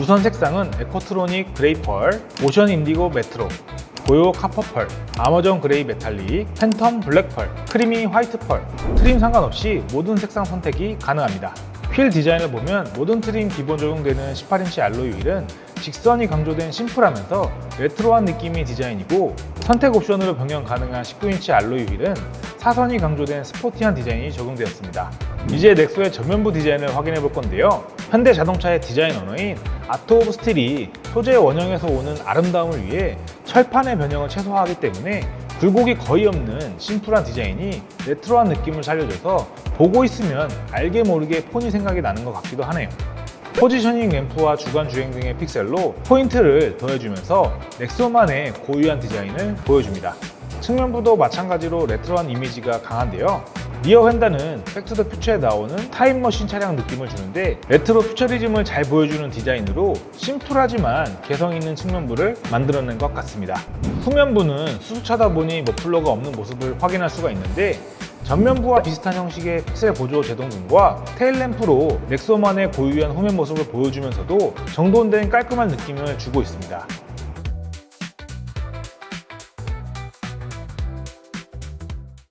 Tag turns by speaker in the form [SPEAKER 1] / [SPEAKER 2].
[SPEAKER 1] 유선 색상은 에코트로닉 그레이 펄, 오션 인디고 메트로, 고요 카퍼 펄, 아머전 그레이 메탈릭, 팬텀 블랙 펄, 크리미 화이트 펄, 트림 상관없이 모든 색상 선택이 가능합니다. 휠 디자인을 보면 모든 트림 기본 적용되는 18인치 알로이 휠은 직선이 강조된 심플하면서 레트로한 느낌의 디자인이고 선택 옵션으로 변경 가능한 19인치 알로이 휠은 사선이 강조된 스포티한 디자인이 적용되었습니다. 이제 넥소의 전면부 디자인을 확인해 볼 건데요. 현대 자동차의 디자인 언어인 아트 오브 스틸이 소재 원형에서 오는 아름다움을 위해 철판의 변형을 최소화하기 때문에 굴곡이 거의 없는 심플한 디자인이 레트로한 느낌을 살려줘서 보고 있으면 알게 모르게 폰이 생각이 나는 것 같기도 하네요. 포지셔닝 램프와 주간 주행 등의 픽셀로 포인트를 더해주면서 넥소만의 고유한 디자인을 보여줍니다. 측면부도 마찬가지로 레트로한 이미지가 강한데요. 리어 휀다는 백투더 퓨처에 나오는 타임머신 차량 느낌을 주는데 레트로 퓨처리즘을 잘 보여주는 디자인으로 심플하지만 개성 있는 측면부를 만들어낸 것 같습니다. 후면부는 수수차다 보니 머플러가 없는 모습을 확인할 수가 있는데 전면부와 비슷한 형식의 픽셀 보조 제동등과 테일램프로 넥소만의 고유한 후면 모습을 보여주면서도 정돈된 깔끔한 느낌을 주고 있습니다.